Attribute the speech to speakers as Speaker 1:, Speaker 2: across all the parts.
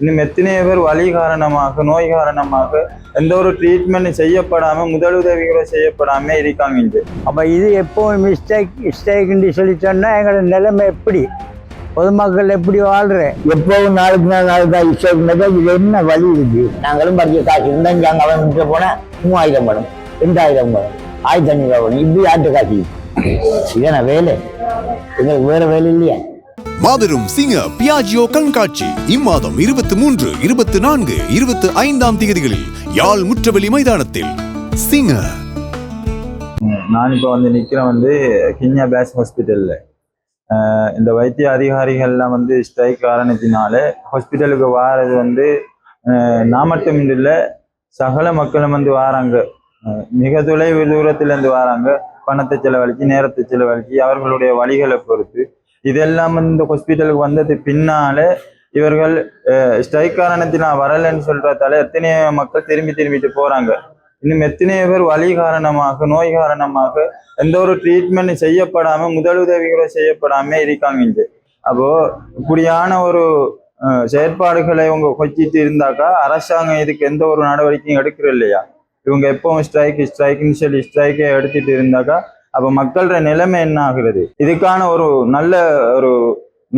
Speaker 1: இன்னும் எத்தனையோ பேர் வலி காரணமாக நோய் காரணமாக எந்த ஒரு ட்ரீட்மெண்ட் செய்யப்படாம முதலுதவிகளோ செய்யப்படாம இருக்காங்க இங்க.
Speaker 2: அப்போ இது எப்போவும் மிஸ்டேக் மிஸ்டேக்குன்னு சொல்லி சொன்னால் எங்களோட நிலைமை எப்படி? பொதுமக்கள் எப்படி வாழ்ற?
Speaker 3: எப்பவும் நாளுக்கு நாள் நாளுக்கு நாள் இஷ்டம் இது என்ன வழி இருக்கு? நாங்களும் பறிக்க காசு இருந்தாங்க அங்கே அவன் விட்டு போனா மூவாயிரம் படம் ரெண்டாயிரம் படம் ஆயிரத்தி ஐநூறு படம் இப்படி ஆட்டு காசு. இதான வேலை. எங்களுக்கு வேற வேலை இல்லையா.
Speaker 4: மாபெரும் சிங்க பியாஜியோ கண்காட்சி. இம்மாதம் இருபத்தி மூன்று இருபத்தி நான்கு இருபத்தி ஐந்தாம் தேதிகளில் யாழ் முற்றவெளி மைதானத்தில். சிங்க.
Speaker 1: நான் இப்போ வந்து நிக்கிறேன் வந்து கிண்ணியா பேஸ் ஹாஸ்பிட்டலில் ஆஹ் இந்த வைத்திய அதிகாரிகள்லாம் வந்து ஸ்ட்ரைக் காரணத்தினால ஹாஸ்பிட்டலுக்கு வாரது வந்து ஆஹ் நான் மட்டும் இல்லை சகல மக்களும் வந்து வாராங்க. மிக தொலைவு தூரத்துல இருந்து வாராங்க. பணத்தை செலவழித்து நேரத்தை செலவழித்து அவர்களுடைய வழிகளை பொறுத்து இதெல்லாம் இந்த ஹாஸ்பிட்டலுக்கு வந்தது பின்னால இவர்கள் ஸ்ட்ரைக் காரணத்தினால் வரலைன்னு சொல்றதால எத்தனையோ மக்கள் திரும்பி திரும்பிட்டு போறாங்க. இன்னும் எத்தனையோ பேர் வலி காரணமாக நோய் காரணமாக எந்த ஒரு ட்ரீட்மெண்ட் செய்யப்படாம முதலுதவிகளை செய்யப்படாம இருக்காங்க இங்க. அப்போ இப்படியான ஒரு செயற்பாடுகளை இவங்க கொச்சிட்டு இருந்தாக்கா அரசாங்கம் இதுக்கு எந்த ஒரு நடவடிக்கையும் எடுக்கிற இல்லையா? இவங்க எப்பவும் ஸ்ட்ரைக் ஸ்ட்ரைக்னு சொல்லி ஸ்ட்ரைக்கை எடுத்துட்டு இருந்தாக்கா அப்ப மக்களோட நிலைமை என்ன ஆகிறது? இதுக்கான ஒரு நல்ல ஒரு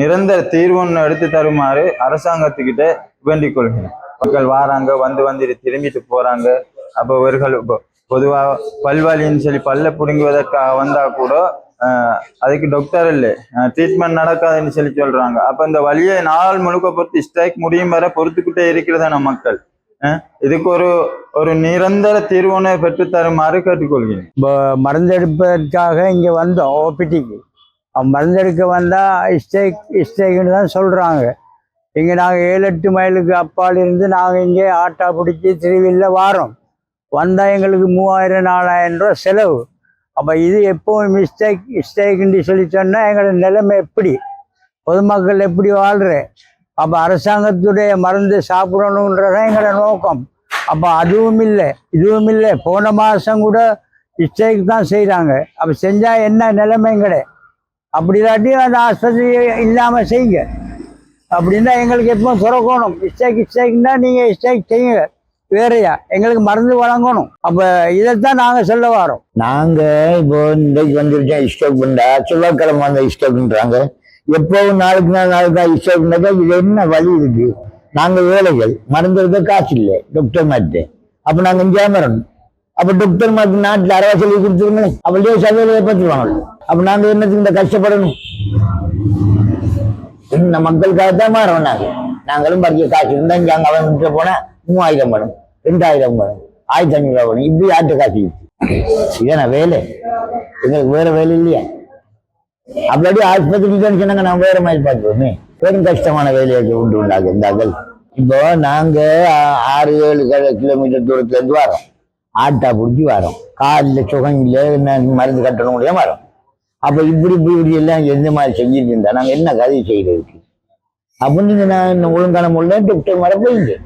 Speaker 1: நிரந்தர தீர்வு ஒன்று எடுத்து தருமாறு அரசாங்கத்துக்கிட்ட வேண்டிக் கொள்கிறேன் மக்கள் வாராங்க வந்து வந்து திரும்பிட்டு போறாங்க. அப்போ இவர்கள் இப்போ பொதுவா பல்வலின்னு சொல்லி பல்ல பிடுங்குவதற்காக வந்தா கூட அதுக்கு டாக்டர் இல்லை. ட்ரீட்மெண்ட் நடக்காதுன்னு சொல்லி சொல்றாங்க. அப்ப இந்த வழியை நாள் முழுக்க பொறுத்து ஸ்ட்ரைக் முடியும் வரை பொறுத்துக்கிட்டே இருக்கிறதான மக்கள்? இதுக்கு ஒரு ஒரு நிரந்தர தீர்வுனை பெற்று தருமாறு கேட்டுக்கொள்கிறேன்.
Speaker 2: இப்போ மருந்தெடுப்பதற்காக இங்கே வந்தோம் ஓபிடிக்கு மருந்தெடுக்க வந்தால் ஸ்டேக் ஸ்டேக்குன்னு தான் சொல்கிறாங்க இங்கே நாங்கள் ஏழு எட்டு மைலுக்கு அப்பால் இருந்து நாங்கள் இங்கே ஆட்டோ பிடிச்சி திருவில்ல வாரோம். வந்தால் எங்களுக்கு மூவாயிரம் நாலாயிரம் ரூபா செலவு. அப்போ இது எப்பவும் மிஸ்டேக் மிஸ்டேக்குன்னு சொல்லி சொன்னால் எங்களோட நிலைமை எப்படி? பொதுமக்கள் எப்படி வாழ்கிறேன் அப்போ அரசாங்கத்துடைய மருந்து சாப்பிடணுன்றதான் எங்களோட நோக்கம். அப்போ அதுவும் இல்லை இதுவும் இல்லை. போன மாதம் கூட ஸ்ட்ரைக் தான் செய்கிறாங்க அப்போ செஞ்சால் என்ன நிலைமைங்கட அப்படி இல்லாட்டி அந்த ஆஸ்பத்திரி இல்லாமல் செய்யுங்க. அப்படின்னா எங்களுக்கு எப்போ சுரக்கணும்? ஸ்ட்ரைக் ஸ்ட்ரைக்னா நீங்கள் ஸ்ட்ரைக் செய்யுங்க. வேறையா? எங்களுக்கு மருந்து வழங்கணும். அப்போ இதைத்தான் நாங்கள் சொல்ல வரோம்
Speaker 3: நாங்க இப்போ இன்றைக்கு வந்துருச்சேன் இஷ்டம் பண்ணா செவ்வாய்க்கிழமை வந்த இஷ்டம்ன்றாங்க எப்பவும் நாளுக்கு நாள் நாளுக்கு நாள் இது என்ன வழி இருக்கு? நாங்க ஏழைகள் மருந்து காசு இல்லை டாக்டர் மாட்டு அப்ப நாங்க இங்கே வரணும் அப்ப டாக்டர் மாட்டு நாட்டுல அறவா சொல்லி கொடுத்துருங்களே அப்படியே சபையில ஏற்பட்டுருவாங்க அப்ப நாங்க என்னத்துக்கு இந்த கஷ்டப்படணும்? இந்த மக்களுக்காக தான் மாறோம் நாங்க. நாங்களும் பறிக்க காசு இருந்தா இங்க அங்க அவன் விட்டு போனா மூவாயிரம் பணம் ரெண்டாயிரம் பணம் ஆயிரத்தி ஐநூறுரூவா பணம் இப்படி ஆட்டு காசு இதான வேலை. எங்களுக்கு வேற வேலை இல்லையா? அப்படி ஆஸ்பத்திரிக்கு சொன்னாங்க நான் வேற மாதிரி பார்த்துருவோமே பெரும் கஷ்டமான வேலையை உண்டு உண்டாங்க இருந்தார்கள். இப்போ நாங்க ஆறு ஏழு கிலோமீட்டர் தூரத்துல இருந்து வரோம். ஆட்டா பிடிச்சி வரோம். காலில் சுகம் இல்லை மருந்து கட்டணும் முடியாம வரோம். அப்ப இப்படி இப்படி இப்படி எல்லாம் எந்த மாதிரி செஞ்சுட்டு இருந்தா நாங்க என்ன கதை செய்யறதுக்கு? அப்படின்னு நான் ஒழுங்கான முள்ள டாக்டர் மரம் போயிருந்தேன்